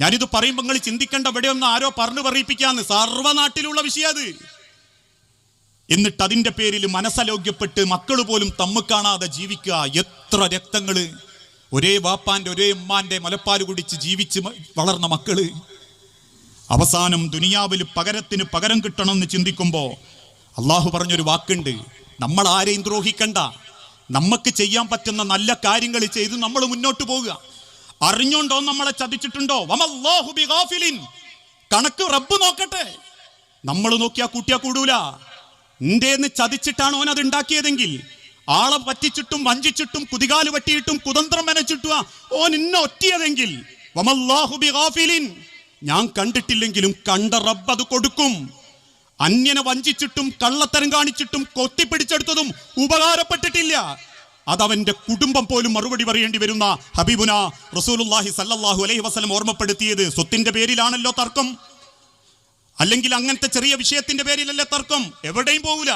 ഞാനിത് പറയുമ്പോൾ നിങ്ങൾ ചിന്തിക്കേണ്ട ഇവിടെ ഒന്ന് ആരോ പറഞ്ഞു പറയിപ്പിക്കാന്ന്. സർവനാട്ടിലുള്ള വിഷയം അത്. എന്നിട്ട് അതിന്റെ പേരിൽ മനസ്സലോഗ്യപ്പെട്ട് മക്കൾ പോലും തമ്മ് കാണാതെ ജീവിക്കുക. എത്ര രക്തങ്ങൾ ഒരേ വാപ്പാന്റെ ഒരേ ഉമ്മാന്റെ മുലപ്പാൽ കുടിച്ച് ജീവിച്ച് വളർന്ന മക്കൾ. അവസാനം ദുനിയാവിൽ പകരത്തിന് പകരം കിട്ടണമെന്ന് ചിന്തിക്കുമ്പോൾ അള്ളാഹു പറഞ്ഞൊരു വാക്കുണ്ട്. നമ്മൾ ആരെയും ദ്രോഹിക്കണ്ട. നമുക്ക് ചെയ്യാൻ പറ്റുന്ന നല്ല കാര്യങ്ങൾ ചെയ്ത് നമ്മൾ മുന്നോട്ട് പോവുക. അറിഞ്ഞുണ്ടോ നമ്മളെ ചതിച്ചിട്ടുണ്ടോ. കണക്ക് റബ്ബ് നോക്കട്ടെ. നമ്മൾ നോക്കിയാ കൂട്ടിയാ കൂടൂല. ഇന്ത്യന്ന് ചതിച്ചിട്ടാണ് ഓൻ അത് ഉണ്ടാക്കിയതെങ്കിൽ ആളെ പറ്റിച്ചിട്ടും വഞ്ചിച്ചിട്ടും കുതികാൽ പറ്റിയിട്ടും കുതന്ത്രം മെനച്ചിട്ടുവാ ഓൻ ഇന്ന ഒറ്റിയതെങ്കിൽ. ഞാൻ കണ്ടിട്ടില്ലെങ്കിലും കണ്ട റബ്ബ് അത് കൊടുക്കും. അന്യനെ വഞ്ചിച്ചിട്ടും കള്ളത്തരം കാണിച്ചിട്ടും കൊത്തിപ്പിടിച്ചെടുത്തതും ഉപകാരപ്പെട്ടിട്ടില്ല. അതവന്റെ കുടുംബം പോലും മറുപടി പറയേണ്ടി വരുന്ന ഹബീബുന റസൂലുല്ലാഹി സല്ലാഹു അലൈഹി വസ്ലം ഓർമ്മപ്പെടുത്തിയത് സ്വത്തിന്റെ പേരിലാണല്ലോ തർക്കം. അല്ലെങ്കിൽ അങ്ങനത്തെ ചെറിയ വിഷയത്തിന്റെ പേരിലല്ലേ തർക്കം. എവിടെയും പോകൂല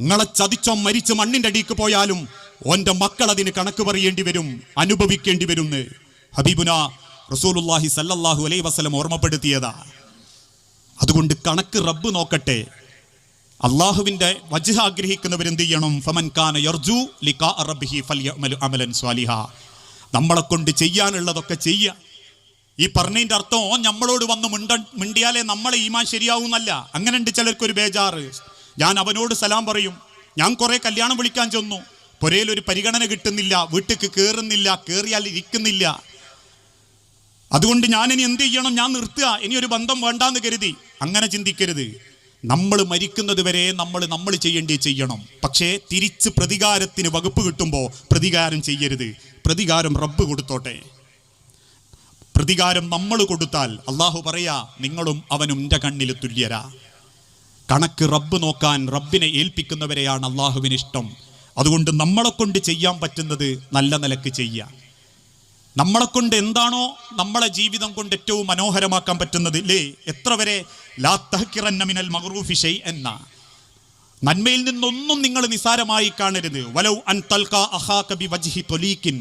നിങ്ങളെ ചതിച്ചോ മരിച്ച് മണ്ണിന്റെ അടിക്ക് പോയാലും ഓന്റെ മക്കൾ അതിന് കണക്ക് പറയേണ്ടി വരും അനുഭവിക്കേണ്ടി വരും ഹബീബുന റസൂലുല്ലാഹി സല്ലാഹു അലൈഹി വസ്ലം ഓർമ്മപ്പെടുത്തിയതാ. അതുകൊണ്ട് കണക്ക് റബ്ബ് നോക്കട്ടെ. അള്ളാഹുവിന്റെ വജ്ഹ ആഗ്രഹിക്കുന്നവർ എന്ത് ചെയ്യണം? ഫമൻ കാന യർജു ലിഖാ റബ്ബിഹി ഫൽയഅമലു അമലൻ സ്വാലിഹ. നമ്മളെ കൊണ്ട് ചെയ്യാനുള്ളതൊക്കെ ചെയ്യുക. ഈ പറഞ്ഞതിന്റെ അർത്ഥം നമ്മളോട് വന്ന് മിണ്ട മിണ്ടിയാലേ നമ്മളെ ഈമാൻ ശരിയാവുന്നല്ല. അങ്ങനെ ഉണ്ട് ചിലർക്കൊരു ബേജാറ്. ഞാൻ അവനോട് സലാം പറയും. ഞാൻ കുറേ കല്യാണം വിളിക്കാൻ ചെന്നു. പുരയിൽ ഒരു പരിഗണന കിട്ടുന്നില്ല. വീട്ടിക്ക് കയറുന്നില്ല കയറിയാൽ ഇരിക്കുന്നില്ല. അതുകൊണ്ട് ഞാൻ ഇനി എന്ത് ചെയ്യണം? ഞാൻ നിർത്തുക. ഇനി ഒരു ബന്ധം വേണ്ടാന്ന് കരുതി. അങ്ങനെ ചിന്തിക്കരുത്. നമ്മൾ മരിക്കുന്നത് വരെ നമ്മൾ നമ്മൾ ചെയ്യേണ്ടി ചെയ്യണം. പക്ഷേ തിരിച്ച് പ്രതികാരത്തിന് വകുപ്പ് കിട്ടുമ്പോൾ പ്രതികാരം ചെയ്യരുത്. പ്രതികാരം റബ്ബ് കൊടുത്തോട്ടെ. പ്രതികാരം നമ്മൾ കൊടുത്താൽ അള്ളാഹു പറയാ നിങ്ങളും അവനും എന്റെ കണ്ണിൽ തുല്യരാ. കണക്ക് റബ്ബ് നോക്കാൻ റബ്ബിനെ ഏൽപ്പിക്കുന്നവരെയാണ് അള്ളാഹുവിന് ഇഷ്ടം. അതുകൊണ്ട് നമ്മളെ കൊണ്ട് ചെയ്യാൻ പറ്റുന്നത് നല്ല നിലയ്ക്ക് ചെയ്യുക നമ്മളെ കൊണ്ട് എന്താണോ നമ്മളെ ജീവിതം കൊണ്ട് ഏറ്റവും മനോഹരമാക്കാൻ പറ്റുന്നത് ഇല്ലേ എത്ര വരെ മിനൽ ഷൈഅന്ന നന്മയിൽ നിന്നൊന്നും നിങ്ങൾ നിസാരമായി കാണരുത്. വലൗ അൻ തൽഖാ അഹാ ബി വജ്ഹി തൊലീക്കിൻ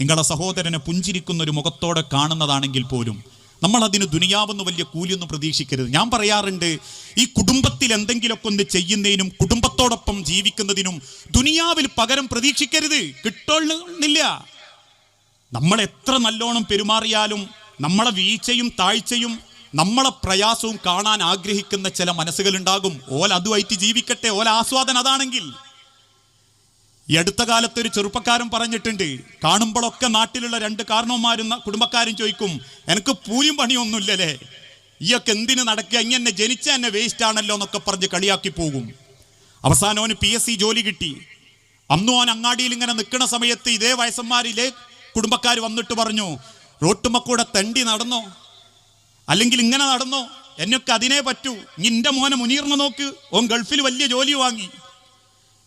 നിങ്ങളുടെ സഹോദരനെ പുഞ്ചിരിക്കുന്ന ഒരു മുഖത്തോടെ കാണുന്നതാണെങ്കിൽ പോലും നമ്മൾ അതിന് ദുനിയാവെന്ന് വലിയ കൂലിയൊന്നും പ്രതീക്ഷിക്കരുത്. ഞാൻ പറയാറുണ്ട് ഈ കുടുംബത്തിൽ എന്തെങ്കിലുമൊക്കെ ഒന്ന് ചെയ്യുന്നതിനും കുടുംബത്തോടൊപ്പം ജീവിക്കുന്നതിനും ദുനിയാവിൽ പകരം പ്രതീക്ഷിക്കരുത്. കിട്ടുന്നില്ല നമ്മൾ എത്ര നല്ലോണം പെരുമാറിയാലും നമ്മളെ വീഴ്ചയും താഴ്ചയും നമ്മളെ പ്രയാസവും കാണാൻ ആഗ്രഹിക്കുന്ന ചില മനസ്സുകളുണ്ടാകും. ഓല അതുമായിട്ട് ജീവിക്കട്ടെ ഓല ആസ്വാദനം അതാണെങ്കിൽ. ഈ അടുത്ത കാലത്ത് ഒരു ചെറുപ്പക്കാരൻ പറഞ്ഞിട്ടുണ്ട് കാണുമ്പോഴൊക്കെ നാട്ടിലുള്ള രണ്ട് കാരണവന്മാരും കുടുംബക്കാരും ചോദിക്കും എനിക്ക് പൂയും പണിയൊന്നുമില്ലല്ലേ? ഈയൊക്കെ എന്തിന് നടക്കുക? ഇങ്ങനെ എന്നെ ജനിച്ച എന്നെ വേസ്റ്റ് ആണല്ലോ എന്നൊക്കെ പറഞ്ഞ് കളിയാക്കി പോകും. അവസാനം അവന് പി എസ് സി ജോലി കിട്ടി. അന്നും അവൻ അങ്ങാടിയിൽ ഇങ്ങനെ നിൽക്കുന്ന സമയത്ത് ഇതേ വയസ്സന്മാരിലെ കുടുംബക്കാർ വന്നിട്ട് പറഞ്ഞു റോട്ടുമ്മക്കൂടെ തണ്ടി നടന്നോ? അല്ലെങ്കിൽ ഇങ്ങനെ നടന്നോ? എന്നൊക്കെ അതിനെ പറ്റൂ. നിന്റെ മോനെ മുനീർന്ന് നോക്ക്. ഓൻ ഗൾഫിൽ വലിയ ജോലി വാങ്ങി.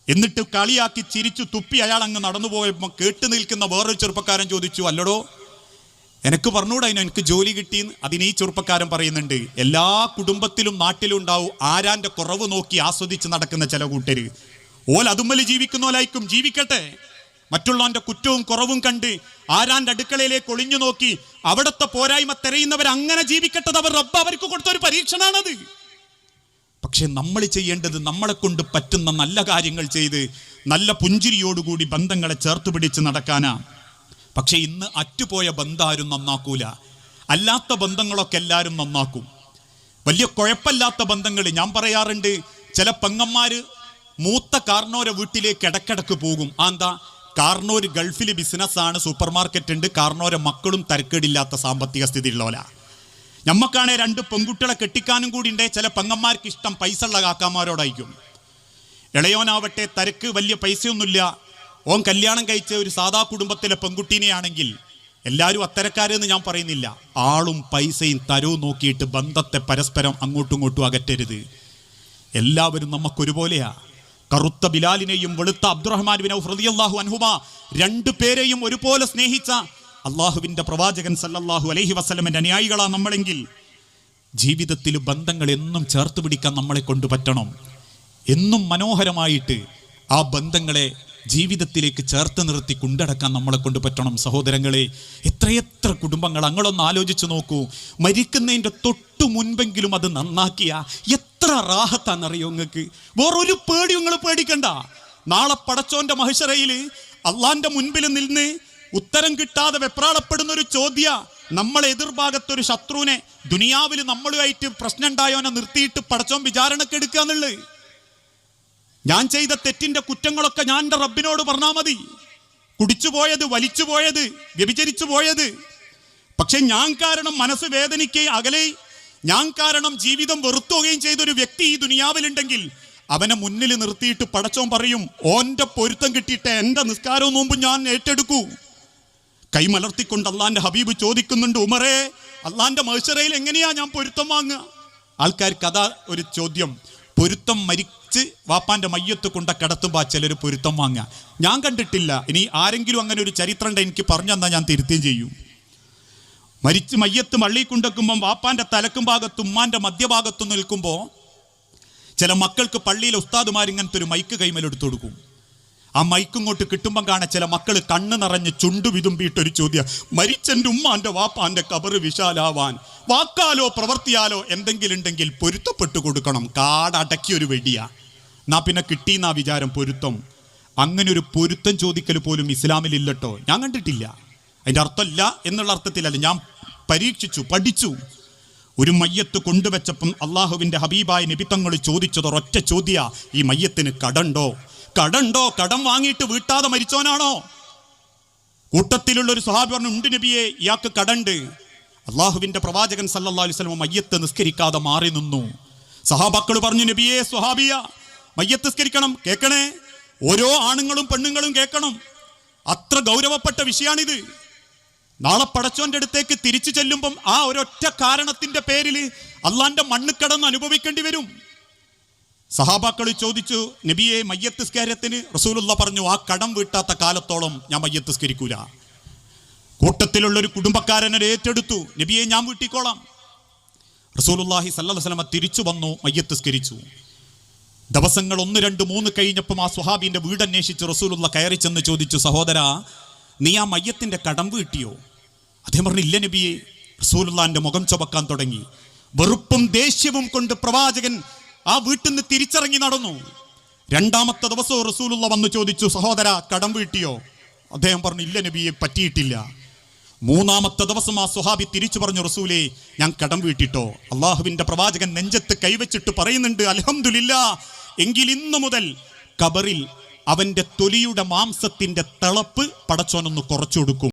എന്നിട്ട് കളിയാക്കി ചിരിച്ചു തുപ്പി അയാൾ അങ്ങ് നടന്നു പോയപ്പോൾ കേട്ട് നിൽക്കുന്ന വേറൊരു ചെറുപ്പക്കാരൻ ചോദിച്ചു അല്ലടോ എനിക്ക് പറഞ്ഞൂടാ അതിന് എനിക്ക് ജോലി കിട്ടിയെന്ന് അതിന് ഈ ചെറുപ്പക്കാരൻ പറയുന്നുണ്ട് എല്ലാ കുടുംബത്തിലും നാട്ടിലും ഉണ്ടാവും ആരാന്റെ കുറവ് നോക്കി ആസ്വദിച്ച് നടക്കുന്ന ചില കൂട്ടര്. ഓൽ അതുമ്മൽ ജീവിക്കുന്നോലായിരിക്കും ജീവിക്കട്ടെ. മറ്റുള്ളവന്റെ കുറ്റവും കുറവും കണ്ട് ആരാന്റെ അടുക്കളയിലേക്ക് ഒളിഞ്ഞു നോക്കി അവിടുത്തെ പോരായ്മ തെരയുന്നവർ അങ്ങനെ ജീവിക്കട്ടത് അവർ റബ്ബ് അവർക്ക് കൊടുത്ത ഒരു പരീക്ഷണാണത്. പക്ഷെ നമ്മൾ ചെയ്യേണ്ടത് നമ്മളെ കൊണ്ട് പറ്റുന്ന നല്ല കാര്യങ്ങൾ ചെയ്ത് നല്ല പുഞ്ചിരിയോടുകൂടി ബന്ധങ്ങളെ ചേർത്ത് പിടിച്ച് നടക്കാനാ. പക്ഷെ ഇന്ന് അറ്റുപോയ ബന്ധാരും നന്നാക്കൂല. അല്ലാത്ത ബന്ധങ്ങളൊക്കെ എല്ലാവരും നന്നാക്കും. വലിയ കുഴപ്പമില്ലാത്ത ബന്ധങ്ങൾ ഞാൻ പറയാറുണ്ട്. ചില പെങ്ങന്മാർ മൂത്ത കാർണോരെ വീട്ടിലേക്ക് ഇടക്കിടക്ക് പോകും. ആ എന്താ? കാർണോര് ഗൾഫിൽ ബിസിനസ്സാണ് സൂപ്പർ മാർക്കറ്റ് ഉണ്ട് കാർണോരെ മക്കളും തരക്കേടില്ലാത്ത സാമ്പത്തിക സ്ഥിതി ഉള്ളവല ഞമ്മക്കാണെ രണ്ട് പെൺകുട്ടികളെ കെട്ടിക്കാനും കൂടി ഉണ്ടേ. ചില പെങ്ങന്മാർക്ക് ഇഷ്ടം പൈസ ഉള്ള കാക്കാമാരോടായിരിക്കും. ഇളയോനാവട്ടെ തരക്ക് വലിയ പൈസയൊന്നുമില്ല. ഓൻ കല്യാണം കഴിച്ച ഒരു സാധാ കുടുംബത്തിലെ പെൺകുട്ടീനെയാണെങ്കിൽ എല്ലാവരും അത്തരക്കാരെന്ന് ഞാൻ പറയുന്നില്ല. ആളും പൈസയും തരവും നോക്കിയിട്ട് ബന്ധത്തെ പരസ്പരം അങ്ങോട്ടും ഇങ്ങോട്ടും അകറ്റരുത്. എല്ലാവരും നമുക്കൊരുപോലെയാ കറുത്ത ബിലാലിനെയും വെളുത്ത അബ്ദുറഹ്മാൻ ബിൻ ഔഫ് റളിയല്ലാഹു അൻഹുമ രണ്ടു പേരെയും ഒരുപോലെ സ്നേഹിച്ച അള്ളാഹുവിന്റെ പ്രവാചകൻ സല്ലല്ലാഹു അലൈഹി വസല്ലമന്റെ അനുയായികളാ നമ്മളെങ്കിൽ ജീവിതത്തിൽ ബന്ധങ്ങൾ എന്നും ചേർത്ത് പിടിക്കാൻ നമ്മളെ കൊണ്ട് പറ്റണം. എന്നും മനോഹരമായിട്ട് ആ ബന്ധങ്ങളെ ജീവിതത്തിലേക്ക് ചേർത്ത് നിർത്തി കൊണ്ടടക്കാൻ നമ്മളെ കൊണ്ട് പറ്റണം. സഹോദരങ്ങളെ എത്രയെത്ര കുടുംബങ്ങൾ അങ്ങളൊന്ന് ആലോചിച്ച് നോക്കൂ. മരിക്കുന്നതിന്റെ തൊട്ടു മുൻപെങ്കിലും അത് നന്നാക്കിയ എത്ര റാഹത്താണെന്നറിയോ നിങ്ങൾക്ക്? വേറൊരു പേടി നിങ്ങൾ പേടിക്കണ്ട. നാളെ പടച്ചോന്റെ മഹിഷറയിൽ അള്ളാന്റെ മുൻപിൽ നിന്ന് ഉത്തരം കിട്ടാതെ വെപ്രാളപ്പെടുന്ന ഒരു ചോദ്യ നമ്മളെ എതിർഭാഗത്തൊരു ശത്രുവിനെ ദുനിയാവിൽ നമ്മളുമായിട്ട് പ്രശ്നം ഉണ്ടായോനെ നിർത്തിയിട്ട് പടച്ചോൻ വിചാരണക്ക് എടുക്കുക എന്നുള്ളത് ഞാൻ ചെയ്ത തെറ്റിന്റെ കുറ്റങ്ങളൊക്കെ ഞാൻ എന്റെ റബ്ബിനോട് പറഞ്ഞാൽ മതി. കുടിച്ചു പോയത് വലിച്ചു പോയത് വ്യഭിചരിച്ചു പോയത്. പക്ഷെ ഞാൻ കാരണം മനസ്സ് വേദനിക്കുകയും അകലെ ഞാൻ കാരണം ജീവിതം വെറുത്തുകയും ചെയ്ത ഒരു വ്യക്തി ഈ ദുനിയാവിലുണ്ടെങ്കിൽ അവനെ മുന്നിൽ നിർത്തിയിട്ട് പടച്ചോൻ പറയും ഓന്റെ പൊരുത്തം കിട്ടിയിട്ട് എന്റെ നിസ്കാരവും നോമ്പും ഞാൻ ഏറ്റെടുക്കൂ. കൈമലർത്തിക്കൊണ്ട് അള്ളാന്റെ ഹബീബ് ചോദിക്കുന്നുണ്ട് ഉമറേ അള്ളാന്റെ മത്സരയിൽ എങ്ങനെയാ ഞാൻ പൊരുത്തം വാങ്ങുക? ആൾക്കാർക്ക് അതാ ഒരു ചോദ്യം. പൊരുത്തം മരിച്ച് വാപ്പാന്റെ മയ്യത്ത് കൊണ്ട കിടത്തുമ്പോൾ ചിലർ പൊരുത്തം വാങ്ങുക. ഞാൻ കണ്ടിട്ടില്ല. ഇനി ആരെങ്കിലും അങ്ങനെ ഒരു ചരിത്രം എനിക്ക് പറഞ്ഞു തന്നാൽ ഞാൻ തിരുത്തുകയും ചെയ്യും. മരിച്ച് മയ്യത്ത് മള്ളി കൊണ്ടെക്കുമ്പം വാപ്പാന്റെ തലക്കും ഭാഗത്ത് ഉമ്മാന്റെ മധ്യഭാഗത്തും നിൽക്കുമ്പോൾ ചില മക്കൾക്ക് പള്ളിയിലെ ഉസ്താദുമാർ ഇങ്ങനത്തെ ഒരു മൈക്ക് കൈമലെടുത്തു കൊടുക്കും. ആ മൈക്ക് ഇങ്ങോട്ട് കിട്ടുമ്പം കാണാൻ ചില മക്കൾ കണ്ണ് നിറഞ്ഞ് ചുണ്ടു വിതുമ്പിയിട്ട് ഒരു ചോദ്യം മരിച്ചെന്റെ ഉമ്മാന്റെ വാപ്പാന്റെ കബറ് വിശാലാവാൻ വാക്കാലോ പ്രവർത്തിയാലോ എന്തെങ്കിലും ഉണ്ടെങ്കിൽ പൊരുത്തപ്പെട്ടു കൊടുക്കണം. കാടടക്കിയൊരു വെടിയാ. എന്നാ പിന്നെ കിട്ടിയെന്നാ വിചാരം പൊരുത്തം? അങ്ങനെ ഒരു പൊരുത്തം ചോദിക്കൽ പോലും ഇസ്ലാമിൽ ഇല്ലട്ടോ ഞാൻ കണ്ടിട്ടില്ല. അതിന്റെ അർത്ഥമില്ല എന്നുള്ള അർത്ഥത്തിലല്ല. ഞാൻ പരീക്ഷിച്ചു പഠിച്ചു. ഒരു മയ്യത്ത് കൊണ്ടുവച്ചപ്പം അള്ളാഹുവിന്റെ ഹബീബായ നിബിത്തങ്ങൾ ചോദിച്ചത് ഒറ്റ ചോദ്യ ഈ മയ്യത്തിന് കടണ്ടോ? കടണ്ടോ? കടം വാങ്ങിയിട്ട് വീട്ടാതെ മരിച്ചോനാണോ കൂട്ടത്തിലുള്ള ഒരു പറഞ്ഞു ഉണ്ട് നബിയെ ഇയാൾക്ക് കടണ്ട്. അള്ളാഹുവിന്റെ പ്രവാചകൻ സല്ലാ അലൈഹി വസല്ലം മയ്യത്ത് നിസ്കരിക്കാതെ മാറി നിന്നു. സഹാബാക്കൾ പറഞ്ഞു നബിയെ സ്വഹാബിയ മയ്യത്ത് നിസ്കരിക്കണം കേൾക്കണേ ഓരോ ആണുങ്ങളും പെണ്ണുങ്ങളും കേൾക്കണം അത്ര ഗൗരവപ്പെട്ട വിഷയാണിത്. നാളെ പടച്ചോന്റെ അടുത്തേക്ക് തിരിച്ചു ചെല്ലുമ്പം ആ ഒരൊറ്റ കാരണത്തിന്റെ പേരിൽ അള്ളാന്റെ മണ്ണ് കടന്ന് അനുഭവിക്കേണ്ടി വരും. സഹാബാക്കൾ ചോദിച്ചു നബിയെ മയ്യത്ത് സ്കാരത്തിന് റസൂലുള്ള പറഞ്ഞു ആ കടം വീട്ടാത്ത കാലത്തോളം ഞാൻ മയ്യത്ത് സ്കരിക്കൂല കൂട്ടത്തിലുള്ള ഒരു കുടുംബക്കാരനെ ഏറ്റെടുത്തു. നബിയെ ഞാൻ വീട്ടിക്കോളാം. റസൂലുള്ളാഹി സല്ലല്ലാഹു അലൈഹി വസല്ലമ തിരിച്ചു വന്നു മയ്യത്ത് സ്കരിച്ചു ദിവസങ്ങൾ ഒന്ന് രണ്ട് മൂന്ന് കഴിഞ്ഞപ്പം ആ സുഹാബിന്റെ വീട് അന്വേഷിച്ച് റസൂലുള്ള കയറി ചെന്ന് ചോദിച്ചു സഹോദര നീ ആ മയ്യത്തിന്റെ കടം വീട്ടിയോ? അദ്ദേഹം പറഞ്ഞു ഇല്ല നബിയെ റസൂലുള്ളാന്റെ മുഖം ചുമക്കാൻ തുടങ്ങി. വെറുപ്പും ദേഷ്യവും കൊണ്ട് പ്രവാചകൻ ആ വീട്ടിൽ നിന്ന് തിരിച്ചിറങ്ങി നടന്നു. രണ്ടാമത്തെ ദിവസവും റസൂലുള്ള വന്ന് ചോദിച്ചു സഹോദര കടം വീട്ടിയോ? അദ്ദേഹം പറഞ്ഞു ഇല്ല നബിയെ പറ്റിയിട്ടില്ല. മൂന്നാമത്തെ ദിവസം ആ സുഹാബി തിരിച്ചു പറഞ്ഞു റസൂലെ ഞാൻ കടം വീട്ടിട്ടോ? അള്ളാഹുവിന്റെ പ്രവാചകൻ നെഞ്ചത്ത് കൈവച്ചിട്ട് പറയുന്നുണ്ട് അലഹമില്ല എങ്കിൽ ഇന്നു മുതൽ കബറിൽ അവന്റെ തൊലിയുടെ മാംസത്തിന്റെ തിളപ്പ് പടച്ചോനൊന്ന് കുറച്ചു കൊടുക്കും.